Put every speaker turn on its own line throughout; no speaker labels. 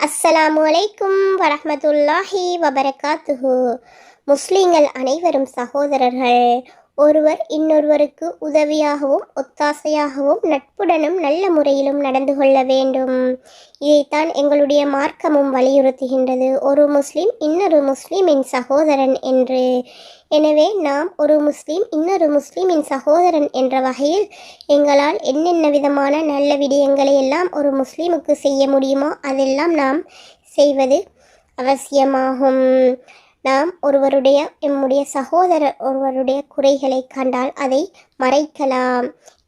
அஸ்ஸலாமு அலைக்கும் வரமத்துல்லாஹி வபரகாத்துஹு. முஸ்லீம்கள் அனைவரும் சகோதரர்கள் ஒருவர் இன்னொருவருக்கு உதவியாகவும் ஒத்தாசையாகவும் நட்புடனும் நல்ல முறையிலும் நடந்து கொள்ள வேண்டும். இதைத்தான் எங்களுடைய மார்க்கமும் வலியுறுத்துகின்றது. ஒரு முஸ்லீம் இன்னொரு முஸ்லீமின் சகோதரன் என்று. எனவே நாம் ஒரு முஸ்லீம் இன்னொரு முஸ்லீமின் சகோதரன் என்ற வகையில் எங்களால் என்னென்ன விதமான நல்ல விடயங்களை எல்லாம் ஒரு முஸ்லீமுக்கு செய்ய முடியுமோ அதெல்லாம் நாம் செய்வது அவசியமாகும். நாம் ஒருவருடைய எம்முடைய சகோதரர் ஒருவருடைய குறைகளை கண்டால் அதை மறைக்கலாம்.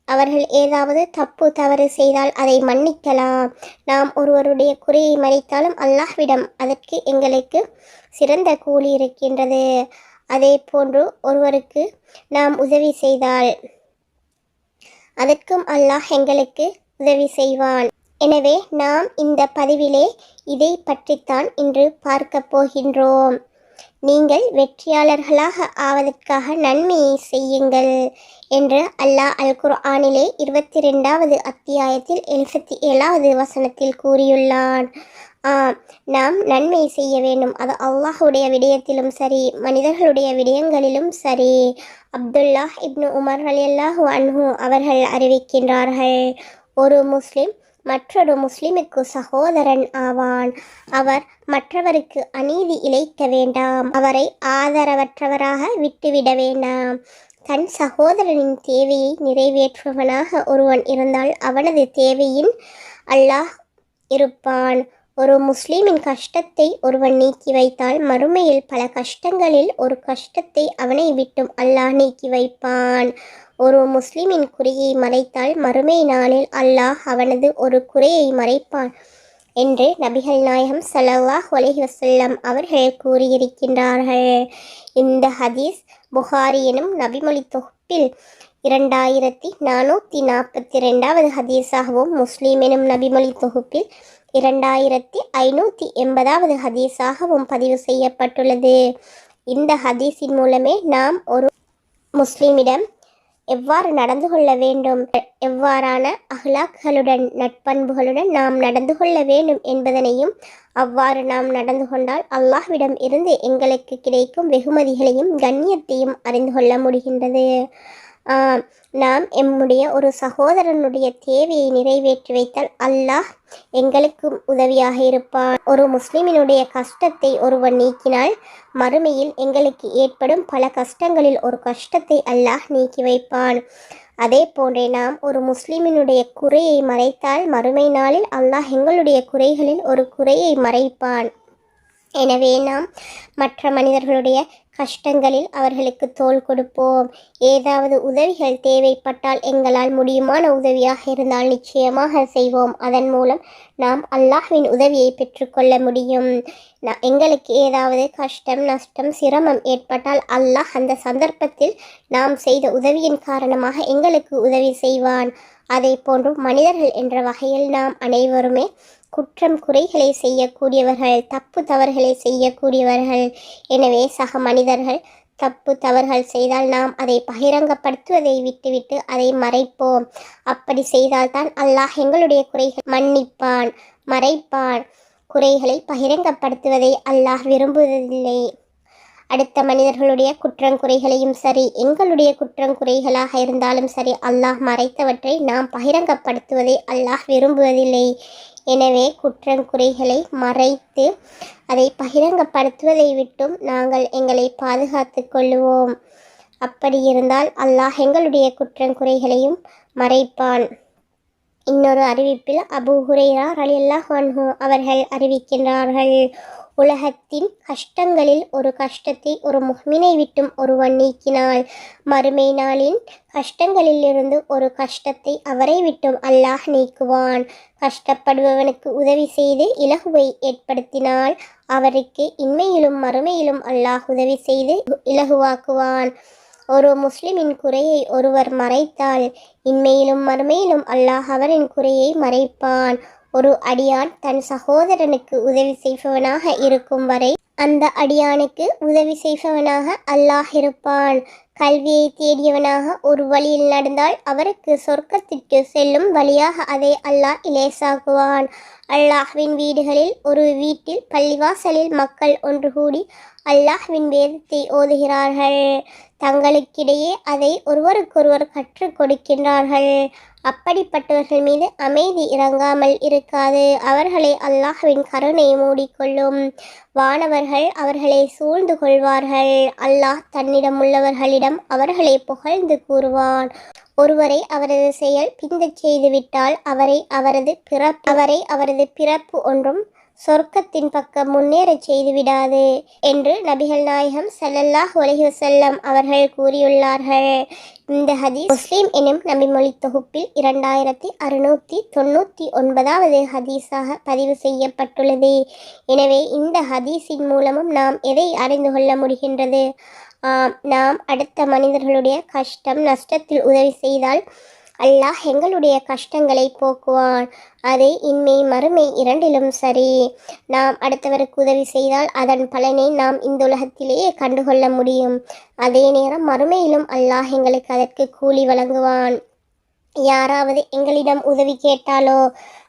அவர்கள் ஏதாவது தப்பு தவறு செய்தால் அதை மன்னிக்கலாம். நாம் ஒருவருடைய குறையை மறைத்தாலும் அல்லாஹ்விடம் அதற்கு எங்களுக்கு சிறந்த கூலி இருக்கின்றது. அதே போன்று ஒருவருக்கு நாம் உதவி செய்தால் அதற்கும் அல்லாஹ் எங்களுக்கு உதவி செய்வான். எனவே நாம் இந்த பதிவிலே இதை பற்றித்தான் இன்று பார்க்க போகின்றோம். நீங்கள் வெற்றியாளர்களாக ஆவதற்காக நன்மையை செய்யுங்கள் என்று அல்லாஹ் அல் குர்ஆனிலே இருபத்தி ரெண்டாவது அத்தியாயத்தில் எழுபத்தி ஏழாவது வசனத்தில் கூறியுள்ளான். ஆம் நாம் நன்மை செய்ய வேண்டும். அது அல்லாஹுடைய விடயத்திலும் சரி மனிதர்களுடைய விடயங்களிலும் சரி. அப்துல்லாஹ் இப்னு உமர் அலியல்லாஹு அன்ஹு அவர்கள் அறிவிக்கின்றார்கள் ஒரு முஸ்லிம் மற்றொரு முஸ்லிமுக்கு சகோதரன் ஆவான். அவர் மற்றவருக்கு அநீதி இழைக்க வேண்டாம். அவரை ஆதரவற்றவராக விட்டுவிட வேண்டாம். தன் சகோதரனின் தேவையை நிறைவேற்றுவனாக ஒருவன் இருந்தால் அவனது தேவையின் அல்லாஹ் இருப்பான். ஒரு முஸ்லீமின் கஷ்டத்தை ஒருவன் நீக்கி வைத்தால் மறுமையில் பல கஷ்டங்களில் ஒரு கஷ்டத்தை அவனை விட்டும் அல்லாஹ் நீக்கி வைப்பான். ஒரு முஸ்லிமின் குறையை மறைத்தால் மறுமை நாளில் அல்லாஹ் அவனது ஒரு குறையை மறைப்பான் என்று நபிகள் நாயகம் ஸல்லல்லாஹு அலைஹி வசல்லம் அவர்கள் கூறியிருக்கின்றார்கள். இந்த ஹதீஸ் புகாரி எனும் நபிமொழி தொகுப்பில் இரண்டாயிரத்தி நானூற்றி நாற்பத்தி ரெண்டாவது ஹதீஸாகவும் முஸ்லீம் எனும் நபிமொழி தொகுப்பில் இரண்டாயிரத்தி ஐநூற்றி எண்பதாவது ஹதீஸாகவும் பதிவு செய்யப்பட்டுள்ளது. இந்த ஹதீஸின் மூலமே நாம் ஒரு முஸ்லீமிடம் எவ்வாறு நடந்து கொள்ள வேண்டும்? எவ்வாறான அஹ்லாக்களுடன் நட்பண்புகளுடன் நாம் நடந்து கொள்ள வேண்டும் என்பதனையும் அவ்வாறு நாம் நடந்து கொண்டால் அல்லாஹ்விடம் இருந்து எங்களுக்கு கிடைக்கும் வெகுமதிகளையும் கண்ணியத்தையும் அறிந்து கொள்ள முடிகின்றது. நாம் எம்முடைய ஒரு சகோதரனுடைய தேவையை நிறைவேற்றி வைத்தால் அல்லாஹ் எங்களுக்கும் உதவியாக இருப்பான். ஒரு முஸ்லிமினுடைய கஷ்டத்தை ஒருவன் நீக்கினால் மறுமையில் எங்களுக்கு ஏற்படும் பல கஷ்டங்களில் ஒரு கஷ்டத்தை அல்லாஹ் நீக்கி வைப்பான். அதே போன்றே நாம் ஒரு முஸ்லிமினுடைய குறையை மறைத்தால் மறுமை நாளில் அல்லாஹ் எங்களுடைய குறைகளில் ஒரு குறையை மறைப்பான். எனவே நாம் மற்ற மனிதர்களுடைய கஷ்டங்களில் அவர்களுக்கு தோள் கொடுப்போம். ஏதாவது உதவிகள் தேவைப்பட்டால் எங்களால் முடியுமான உதவியாக இருந்தால் நிச்சயமாக செய்வோம். அதன் மூலம் நாம் அல்லாஹ்வின் உதவியை பெற்றுக்கொள்ள முடியும். எங்களுக்கு ஏதாவது கஷ்டம் நஷ்டம் சிரமம் ஏற்பட்டால் அல்லாஹ் அந்த சந்தர்ப்பத்தில் நாம் செய்த உதவியின் காரணமாக எங்களுக்கு உதவி செய்வான். அதே போன்று மனிதர்கள் என்ற வகையில் நாம் அனைவருமே குற்றம் குறைகளை செய்யக்கூடியவர்கள் தப்பு தவறுகளை செய்யக்கூடியவர்கள். எனவே சக மனிதர்கள் தப்பு தவறுகள் செய்தால் நாம் அதை பகிரங்கப்படுத்துவதை விட்டுவிட்டு அதை மறைப்போம். அப்படி செய்தால்தான் அல்லாஹ் எங்களுடைய குறைகள் மன்னிப்பான். மறைப்பான். குறைகளை பகிரங்கப்படுத்துவதை அல்லாஹ் விரும்புவதில்லை. அடுத்த மனிதர்களுடைய குற்றங்குறைகளையும் சரி எங்களுடைய குற்றங்குறைகளாக இருந்தாலும் சரி அல்லாஹ் மறைத்தவற்றை நாம் பகிரங்கப்படுத்துவதை அல்லாஹ் விரும்புவதில்லை. எனவே குற்றங்குறைகளை மறைத்து அதை பகிரங்கப்படுத்துவதை விட்டும் நாங்கள் எங்களை பாதுகாத்து கொள்ளுவோம். அப்படி இருந்தால் அல்லாஹ் எங்களுடைய குற்றங்குறைகளையும் மறைப்பான். இன்னொரு அறிவிப்பில் அபூ ஹுரைரா ரலியல்லாஹு அன்ஹு அவர்கள் அறிவிக்கின்றார்கள். உலகத்தின் கஷ்டங்களில் ஒரு கஷ்டத்தை ஒரு முஹ்மினை விட்டும் ஒருவன் நீக்கினாள். மறுமை நாளின் கஷ்டங்களிலிருந்து ஒரு கஷ்டத்தை அவரை விட்டும் அல்லாஹ் நீக்குவான். கஷ்டப்படுபவனுக்கு உதவி செய்து இலகுவை ஏற்படுத்தினால் அவருக்கு இன்மையிலும் மறுமையிலும் அல்லாஹ் உதவி செய்து இலகுவாக்குவான். ஒரு முஸ்லிமின் குறையை ஒருவர் மறைத்தால் இன்மையிலும் மறுமையிலும் அல்லாஹ் அவரின் குறையை மறைப்பான். ஒரு அடியான் தன் சகோதரனுக்கு உதவி செய்பவனாக இருக்கும் வரை அந்த அடியானுக்கு உதவி செய்பவனாக அல்லாஹ் இருப்பான். கல்வியை தேடியவனாக ஒரு வழியில் நடந்தால் அவருக்கு சொர்க்கத்திற்கு செல்லும் வழியாக அதை அல்லாஹ் இலேசாகுவான் அல்லாஹ்வின் வீடுகளில் ஒரு வீட்டில் பள்ளிவாசலில் மக்கள் ஒன்று கூடி அல்லாஹ்வின் வேதத்தை ஓதுகிறார்கள். தங்களுக்கிடையே அதை ஒருவருக்கொருவர் கற்றுக் கொடுக்கின்றார்கள். அப்படிப்பட்டவர்கள் மீது அமைதி இறங்காமல் இருக்காது. அவர்களை அல்லாஹ்வின் கருணை மூடிக்கொள்ளும். வானவர்கள் அவர்களை சூழ்ந்து கொள்வார்கள். அல்லாஹ் தன்னிடம் உள்ளவர்களிடம் அவர்களை புகழ்ந்து கூறுவான். ஒருவரை அவரது செயல் பிந்தச் செய்துவிட்டால் அவரை அவரது பிறப்பு அவரை அவரது பிறப்பு ஒன்றும் சொர்க்கத்தின் பக்கம் முன்னேறச் செய்துவிடாது என்று நபிகள் நாயகம் சல்லல்லாஹ் அலைஹி அவர்கள் கூறியுள்ளார்கள். இந்த ஹதீஸ் முஸ்லீம் எனும் நபிமொழி தொகுப்பில் இரண்டாயிரத்தி அறுநூற்றி தொண்ணூற்றி ஒன்பதாவது ஹதீஸாக பதிவு செய்யப்பட்டுள்ளது. எனவே இந்த ஹதீஸின் மூலமும் நாம் எதை அறிந்து கொள்ள முடிகின்றது? ஆம் நாம் அடுத்த மனிதர்களுடைய கஷ்டம் நஷ்டத்தில் உதவி செய்தால் அல்லாஹ் எங்களுடைய கஷ்டங்களை போக்குவான். அதை இன்மை மறுமை இரண்டிலும் சரி. நாம் அடுத்தவருக்கு உதவி செய்தால் அதன் பலனை நாம் இந்த உலகத்திலேயே கண்டுகொள்ள முடியும். அதே நேரம் மறுமையிலும் அல்லாஹ் எங்களுக்கு அதற்கு கூலி வழங்குவான். யாராவது எங்களிடம் உதவி கேட்டாலோ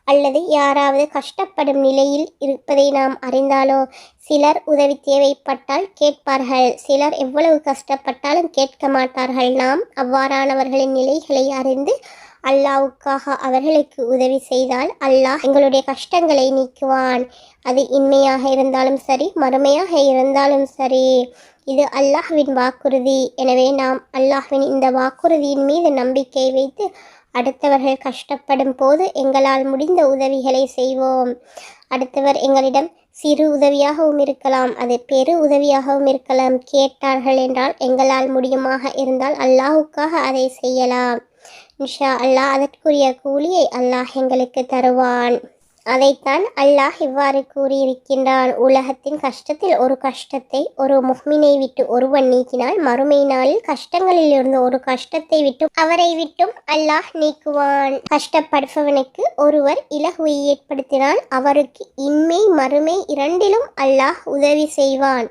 அல்லது யாராவது கஷ்டப்படும் நிலையில் இருப்பதை நாம் அறிந்தாலோ? சிலர் உதவி தேவைப்பட்டால் கேட்பார்கள். சிலர் எவ்வளவு கஷ்டப்பட்டாலும் கேட்க மாட்டார்கள். நாம் அவ்வாறானவர்களின் நிலைகளை அறிந்து அல்லாவுக்காக அவர்களுக்கு உதவி செய்தால் அல்லாஹ் எங்களுடைய கஷ்டங்களை நீக்குவான். அது இன்மையாக இருந்தாலும் சரி மறுமையாக இருந்தாலும் சரி. இது அல்லாஹ்வின் வாக்குறுதி. எனவே நாம் அல்லாஹ்வின் இந்த வாக்குறுதியின் மீது நம்பிக்கை வைத்து அடுத்தவர்கள் கஷ்டப்படும் போது எங்களால் முடிந்த உதவிகளை செய்வோம். அடுத்தவர் எங்களிடம் சிறு உதவியாகவும் இருக்கலாம் அது பெரு உதவியாகவும் இருக்கலாம். கேட்டார்கள் என்றால் எங்களால் முடியுமாக இருந்தால் அல்லாஹுக்காக அதை செய்யலாம். இன்ஷா அல்லாஹ் அதற்குரிய கூலியை அல்லாஹ் எங்களுக்கு தருவான். அதைத்தான் அல்லாஹ் இவ்வாறு கூறியிருக்கின்றான். உலகத்தின் கஷ்டத்தில் ஒரு கஷ்டத்தை ஒரு முஹ்மினை விட்டு ஒருவன் நீக்கினால் மறுமை நாளில் கஷ்டங்களில் இருந்து ஒரு கஷ்டத்தை விட்டும் அவரை விட்டும் அல்லாஹ் நீக்குவான். கஷ்டப்படுபவனுக்கு ஒருவர் இலகுவை ஏற்படுத்தினால் அவருக்கு இன்மை மறுமை இரண்டிலும் அல்லாஹ் உதவி செய்வான்.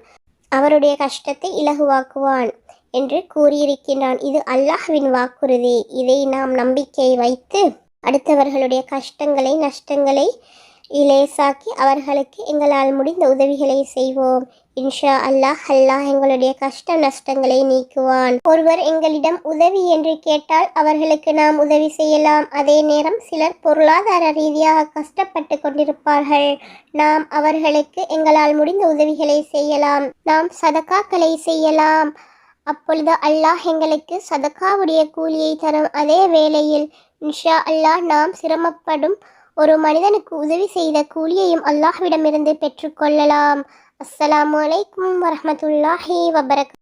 அவருடைய கஷ்டத்தை இலகுவாக்குவான் என்று கூறியிருக்கின்றான். இது அல்லாஹ்வின் வாக்குறுதி. இதை நாம் நம்பிக்கை வைத்து அடுத்தவர்களுடைய கஷ்டங்களை நஷ்டங்களை இலேசாக்கி அவர்களுக்கு எங்களால் முடிந்த உதவிகளை செய்வோம். இன்ஷா அல்லாஹ் அல்லாஹ் எங்களுடைய கஷ்ட நஷ்டங்களை நீக்குவான். ஒருவர் எங்களிடம் உதவி என்று கேட்டால் அவர்களுக்கு நாம் உதவி செய்யலாம். அதே நேரம் சிலர் பொருளாதார ரீதியாக கஷ்டப்பட்டு கொண்டிருப்பார்கள். நாம் அவர்களுக்கு எங்களால் முடிந்த உதவிகளை செய்யலாம். நாம் சதக்காக்களை செய்யலாம். அப்பொழுது அல்லாஹ் எங்களுக்கு சதக்காவுடைய கூலியை தரும். அதே வேளையில் இன்ஷா அல்லாஹ் நாம் சிரமப்படும் ஒரு மனிதனுக்கு உதவி செய்த கூலியையும் அல்லாஹ்விடமிருந்து பெற்றுக்கொள்ளலாம் அஸ்ஸலாமு அலைக்கும் வரமத்துல்லாஹி வபரக்